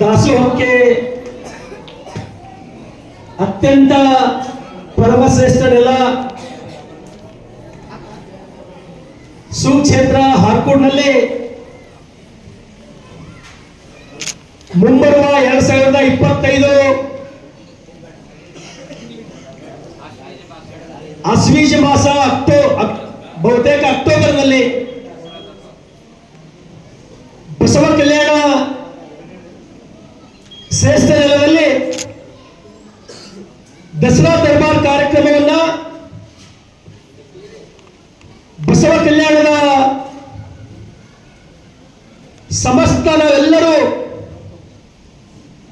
ದಾಸೋಹಕ್ಕೆ ಅತ್ಯಂತ ಪರಮಶ್ರೇಷ್ಠನೆಲ್ಲ ಸುಕ್ಷೇತ್ರ ಹಾರ್ಕೋಡ್ನಲ್ಲಿ ಮುಂಬರುವ ಎರಡ್ ಸಾವಿರದ ಇಪ್ಪತ್ತೈದು ಅಶ್ವೀಜ ಮಾಸ ಅಕ್ಟೋ ಅಕ್- ಬಹುತೇಕ ಅಕ್ಟೋಬರ್ನಲ್ಲಿ ಬಸವ ಕಲ್ಯಾಣ ಶ್ರೇಷ್ಠ ನೆಲದಲ್ಲಿ ದಸರಾ ದರ್ಬಾರ್ ಕಾರ್ಯಕ್ರಮವನ್ನ ಬಸವ ಕಲ್ಯಾಣದ ಸಮಸ್ತ ನಾವೆಲ್ಲರೂ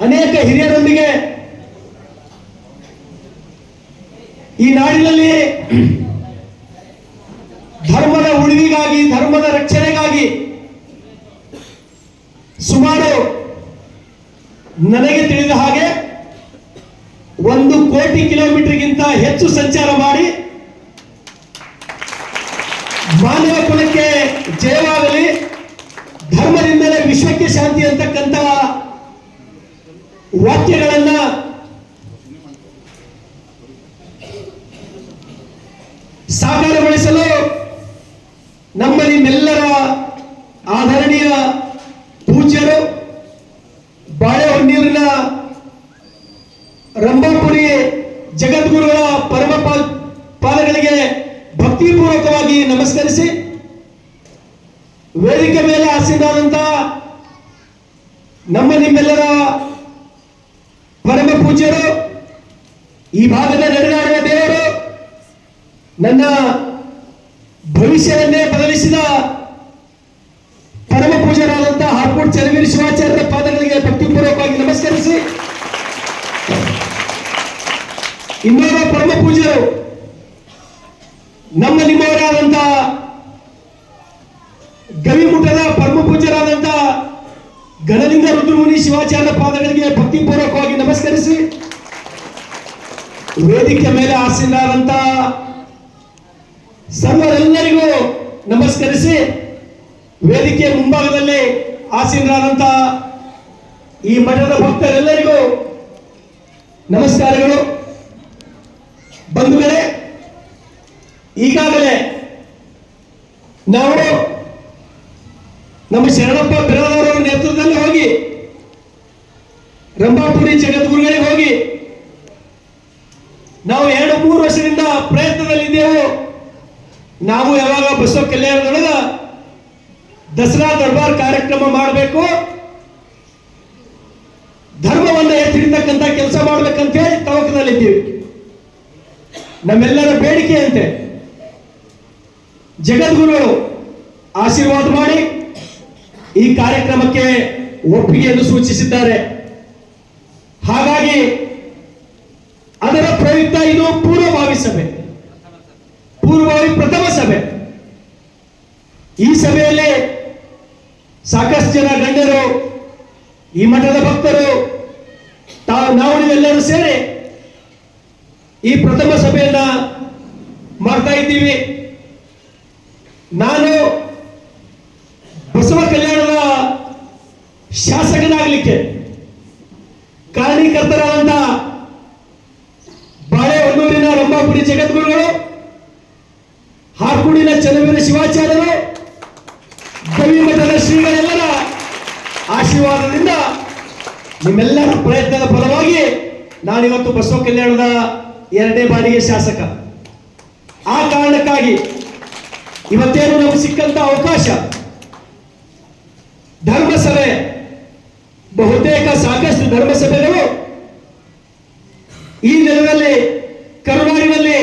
ಅನೇಕ ಹಿರಿಯರೊಂದಿಗೆ ಈ ನಾಡಿನಲ್ಲಿ ನನಗೆ ತಿಳಿದ ಹಾಗೆ ಒಂದು ಕೋಟಿ ಕಿಲೋಮೀಟರ್ಗಿಂತ ಹೆಚ್ಚು ಸಂಚಾರ ಮಾಡಿ ಮಾನವ ಕುಲಕ್ಕೆ ಜಯವಾಗಲಿ, ಧರ್ಮದಿಂದಲೇ ವಿಶ್ವಕ್ಕೆ ಶಾಂತಿ ಅಂತಕ್ಕಂತಹ ವಾಕ್ಯಗಳನ್ನ ಸಾಕಾರಗೊಳಿಸಲು ನಮ್ಮ ನಿಮ್ಮೆಲ್ಲರ ಆದರಣೀಯ ಪೂಜ್ಯರು ಬಾಳೆಹೊನ್ನೀರಿನ ರಂಭಾಪುರಿ ಜಗದ್ಗುರುಗಳ ಪರಮ ಪಾದಗಳಿಗೆ ಭಕ್ತಿಪೂರ್ವಕವಾಗಿ ನಮಸ್ಕರಿಸಿ, ವೇದಿಕೆ ಮೇಲೆ ಆಸೀನಾದಂತ ನಮ್ಮ ನಿಮ್ಮೆಲ್ಲರ ಪರಮ ಪೂಜ್ಯರು, ಈ ಭಾಗದ ನಡೆದಾಡುವ ದೇವರು ನನ್ನ ಭವಿಷ್ಯವನ್ನೇ ಬದಲಿಸಿದ ಇನ್ನೋರ್ವ ಪರಮ ಪೂಜ್ಯರು, ನಮ್ಮ ನಿಮ್ಮವರಾದಂತಹ ಗವಿಮುಠದ ಪರಮ ಪೂಜ್ಯರಾದಂತಹ ಗಣಲಿಂಗ ರುದ್ರಮುನಿ ಶಿವಾಚಾರ್ಯ ಪಾದಗಳಿಗೆ ಭಕ್ತಿಪೂರ್ವಕವಾಗಿ ನಮಸ್ಕರಿಸಿ, ವೇದಿಕೆ ಮೇಲೆ ಆಸೀನರಾದಂತ ಸರ್ವರೆಲ್ಲರಿಗೂ ನಮಸ್ಕರಿಸಿ ವೇದಿಕೆಯ ಮುಂಭಾಗದಲ್ಲಿ ಆಸೀನರಾದಂತ ಈ ಮಠದ ಭಕ್ತರೆಲ್ಲರಿಗೂ ನಮಸ್ಕಾರಗಳು. ಬಂಧುಗಳೇ, ಈಗಾಗಲೇ ನಾವು ನಮ್ಮ ಶರಣಪ್ಪ ಬಿರಾದವರ ನೇತೃತ್ವದಲ್ಲಿ ಹೋಗಿ, ರಂಭಾಪುರಿ ಜಗದ್ಗುರುಗಳಿಗೆ ಹೋಗಿ, ನಾವು ಎರಡು ಮೂರು ವರ್ಷದಿಂದ ಪ್ರಯತ್ನದಲ್ಲಿದ್ದೆವು. ನಾವು ಯಾವಾಗ ಬಸವ ಕಲ್ಯಾಣದೊಳಗ ದಸರಾ ದರ್ಬಾರ್ ಕಾರ್ಯಕ್ರಮ ಮಾಡಬೇಕು, ಧರ್ಮವನ್ನು ಎತ್ತಿರ್ತಕ್ಕಂಥ ಕೆಲಸ ಮಾಡ್ಬೇಕಂತ ಹೇಳಿ ತವಕದಲ್ಲಿದ್ದೀವಿ. ನಮ್ಮೆಲ್ಲರ ಬೇಡಿಕೆಯಂತೆ ಜಗದ್ಗುರುಗಳು ಆಶೀರ್ವಾದ ಮಾಡಿ ಈ ಕಾರ್ಯಕ್ರಮಕ್ಕೆ ಒಪ್ಪಿಗೆಯನ್ನು ಸೂಚಿಸಿದ್ದಾರೆ. ಹಾಗಾಗಿ ಅದರ ಪ್ರಯುಕ್ತ ಇದು ಪೂರ್ವಭಾವಿ ಸಭೆ. ಪೂರ್ವಭಾವಿ ಪ್ರಥಮ ಸಭೆ. ಈ ಸಭೆಯಲ್ಲಿ ಸಾಕಷ್ಟು ಜನ ಗಣ್ಯರು, ಈ ಮಠದ ಭಕ್ತರು, ತಾವು ನಾವು ನೀವೆಲ್ಲರೂ ಸೇರಿ ಈ ಪ್ರಥಮ ಸಭೆಯನ್ನ ಮಾಡ್ತಾ ಇದ್ದೀವಿ. ನಾನು ಬಸವ ಕಲ್ಯಾಣದ ಶಾಸಕನಾಗಲಿಕ್ಕೆ ಕಾರಣೀಕರ್ತರಾದಂತ ಬಾಳೆಹೊನ್ನೂರಿನ ರಂಭಾಪುರಿ ಜಗದ್ಗುರುಗಳು, ಹಾರ್ಕುಡಿನ ಚನ್ನವೀರ ಶಿವಾಚಾರ್ಯರು, ಗವಿಮಠದ ಶ್ರೀಗಳೆಲ್ಲರ ಆಶೀರ್ವಾದದಿಂದ ನಿಮ್ಮೆಲ್ಲರ ಪ್ರಯತ್ನದ ಫಲವಾಗಿ ನಾನಿವತ್ತು ಬಸವ ಕಲ್ಯಾಣದ ಎರಡನೇ ಬಾರಿಗೆ ಶಾಸಕ. ಆ ಕಾರಣಕ್ಕಾಗಿ ಇವತ್ತೇನು ನಮಗೆ ಸಿಕ್ಕಂತ ಅವಕಾಶ? ಧರ್ಮಸಭೆ, ಬಹುತೇಕ ಸಾಕಷ್ಟು ಧರ್ಮಸಭೆಗಳು ಈ ನೆಲದಲ್ಲಿ, ಕರುನಾಡಿನಲ್ಲಿ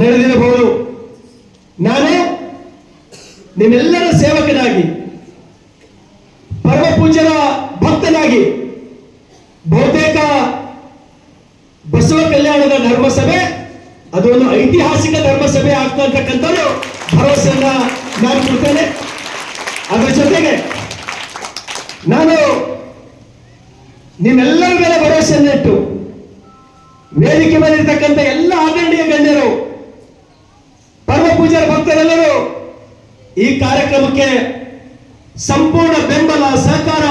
ನಡೆದಿರಬಹುದು. ನಾನು ನಿಮ್ಮೆಲ್ಲರ ಸೇವಕನಾಗಿ ಪರಮ ಭಕ್ತನಾಗಿ, ಬಹುತೇಕ ಕಲ್ಯಾಣದ ಧರ್ಮಸಭೆ, ಅದೊಂದು ಐತಿಹಾಸಿಕ ಧರ್ಮಸಭೆ ಆಗ್ತಾ ಇರ್ತಕ್ಕಂಥದ್ದು ಭರವಸೆಯನ್ನ ನಾನು ಕೊಡ್ತೇನೆ. ಅದರ ಜೊತೆಗೆ ನಾನು ನಿಮ್ಮೆಲ್ಲರ ಮೇಲೆ ಭರವಸೆಯನ್ನಿಟ್ಟು ವೇದಿಕೆ ಮೇಲೆ ಇರ್ತಕ್ಕಂಥ ಎಲ್ಲ ಆದರಣೀಯ ಗಣ್ಯರು ಪರ್ವ ಪೂಜಾರ ಭಕ್ತರೆಲ್ಲರೂ ಈ ಕಾರ್ಯಕ್ರಮಕ್ಕೆ ಸಂಪೂರ್ಣ ಬೆಂಬಲ, ಸಹಕಾರ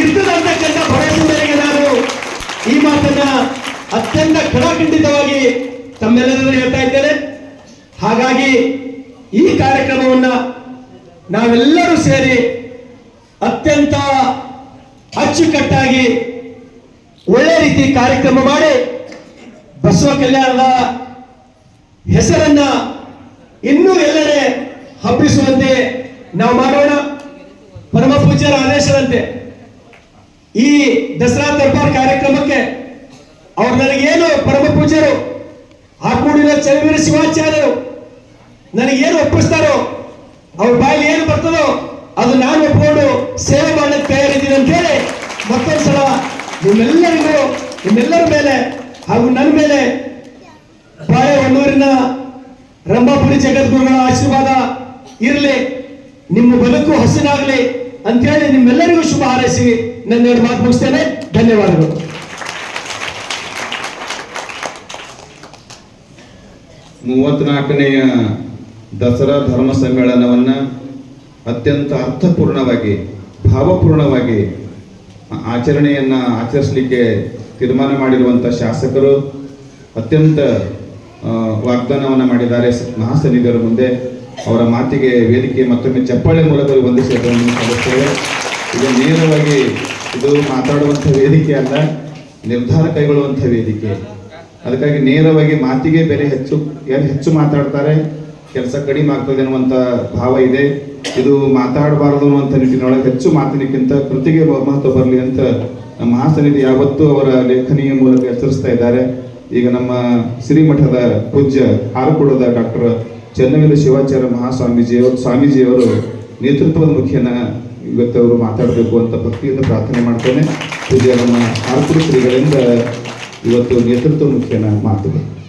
ಇರ್ತದೆ ಈ ಇದನ್ನ ಅತ್ಯಂತ ಖಡಾಖಂಡಿತವಾಗಿ ತಮ್ಮೆಲ್ಲರನ್ನು ಹೇಳ್ತಾ ಇದ್ದೇನೆ. ಹಾಗಾಗಿ ಈ ಕಾರ್ಯಕ್ರಮವನ್ನ ನಾವೆಲ್ಲರೂ ಸೇರಿ ಅತ್ಯಂತ ಅಚ್ಚುಕಟ್ಟಾಗಿ ಒಳ್ಳೆ ರೀತಿ ಕಾರ್ಯಕ್ರಮ ಮಾಡಿ ಬಸವ ಕಲ್ಯಾಣದ ಹೆಸರನ್ನ ಇನ್ನೂ ಎಲ್ಲೆಡೆ ಹಬ್ಬಿಸುವಂತೆ ನಾವು ಮಾಡೋಣ. ಪರಮ ಪೂಜ್ಯರ ಆದೇಶದಂತೆ ಈ ದಸರಾ ದರ್ಬಾರ್ ಕಾರ್ಯಕ್ರಮಕ್ಕೆ ಅವ್ರು ನನಗೇನು ಪರಮ ಪೂಜ್ಯರು? ಆ ಕೂಡಿನ ಚಲವೀರ ಶಿವಾಚಾರ್ಯರು ನನಗೇನು ಒಪ್ಪಿಸ್ತಾರೋ, ಅವ್ರ ಬಾಯಲ್ಲಿ ಏನು ಬರ್ತದೋ ಅದು ನಾನು ಒಪ್ಪಿಕೊಂಡು ಸೇವೆ ಮಾಡಕ್ಕೆ ತಯಾರಿದ್ದೀನಿ ಅಂತ ಹೇಳಿ ಮತ್ತೊಂದ್ಸಲ ನಿಮ್ಮೆಲ್ಲರಿಗೂ, ನಿಮ್ಮೆಲ್ಲರ ಮೇಲೆ ಹಾಗೂ ನನ್ನ ಮೇಲೆ ಬಾಳೆ ಹೊನ್ನೂರಿನ ರಂಭಾಪುರಿ ಜಗದ್ಗುರುಗಳ ಆಶೀರ್ವಾದ ಇರಲಿ, ನಿಮ್ಮ ಬದುಕು ಹಸಿನಾಗಲಿ ಅಂತೇಳಿ ನಿಮ್ಮೆಲ್ಲರಿಗೂ ಶುಭ ಹಾರೈಸಿ ನನ್ನ ಎರಡು ಮಾತು ಮುಗಿಸ್ತೇನೆ. ಧನ್ಯವಾದಗಳು. ಮೂವತ್ನಾಲ್ಕನೆಯ ದಸರಾ ಧರ್ಮ ಸಮ್ಮೇಳನವನ್ನ ಅತ್ಯಂತ ಅರ್ಥಪೂರ್ಣವಾಗಿ, ಭಾವಪೂರ್ಣವಾಗಿ ಆಚರಣೆಯನ್ನ ಆಚರಿಸಲಿಕ್ಕೆ ತೀರ್ಮಾನ ಮಾಡಿರುವಂಥ ಶಾಸಕರು ಅತ್ಯಂತ ವಾಗ್ದಾನವನ್ನು ಮಾಡಿದ್ದಾರೆ ಮಹಾಸನಿಧರ ಮುಂದೆ. ಅವರ ಮಾತಿಗೆ ವೇದಿಕೆ ಮತ್ತೊಮ್ಮೆ ಚಪ್ಪಾಳೆ ಮೂಲಕ ವಂದಿಸುವುದನ್ನು ಸಲ್ಲಿಸ್ತೇವೆ ಇದು ನೇರವಾಗಿ ಇದು ಮಾತಾಡುವಂಥ ವೇದಿಕೆ ಅಲ್ಲ, ನಿರ್ಧಾರ ಕೈಗೊಳ್ಳುವಂಥ ವೇದಿಕೆ. ಅದಕ್ಕಾಗಿ ನೇರವಾಗಿ ಮಾತಿಗೆ ಬೆಲೆ ಹೆಚ್ಚು ಯಾರು ಹೆಚ್ಚು ಮಾತಾಡ್ತಾರೆ, ಕೆಲಸ ಕಡಿಮೆ ಆಗ್ತದೆ ಅನ್ನುವಂಥ ಭಾವ ಇದೆ. ಇದು ಮಾತಾಡಬಾರದು ಅನ್ನುವಂಥ ನಿಟ್ಟಿನೊಳಗೆ ಹೆಚ್ಚು ಮಾತಿನಕ್ಕಿಂತ ಕೃತಿಗೆ ಬಹುಮಹತ್ವ ಮಹತ್ವ ಬರಲಿ ಅಂತ ನಮ್ಮ ಹಾಸನಿಧಿ ಯಾವತ್ತೂ ಅವರ ಲೇಖನಿಯ ಮೂಲಕ ಎಚ್ಚರಿಸ್ತಾ ಇದ್ದಾರೆ. ಈಗ ನಮ್ಮ ಶ್ರೀಮಠದ ಪೂಜ್ಯ, ಹಾರುಕೂಡದ ಡಾಕ್ಟರ್ ಚೆನ್ನವೀರ ಶಿವಾಚಾರ್ಯ ಮಹಾಸ್ವಾಮೀಜಿಯವರು, ಸ್ವಾಮೀಜಿಯವರು ನೇತೃತ್ವದ ಮುಖ್ಯನ ಇವತ್ತು ಅವರು ಮಾತಾಡಬೇಕು ಅಂತ ಭಕ್ತಿಯಿಂದ ಪ್ರಾರ್ಥನೆ ಮಾಡ್ತೇನೆ. ಪೂಜ್ಯ ನಮ್ಮ ಹಾರುಕೂಡ ಶ್ರೀಗಳಿಂದ ಇವತ್ತು ನೇತೃತ್ವ ಮುಖ್ಯನ ಮಾತುಗಳು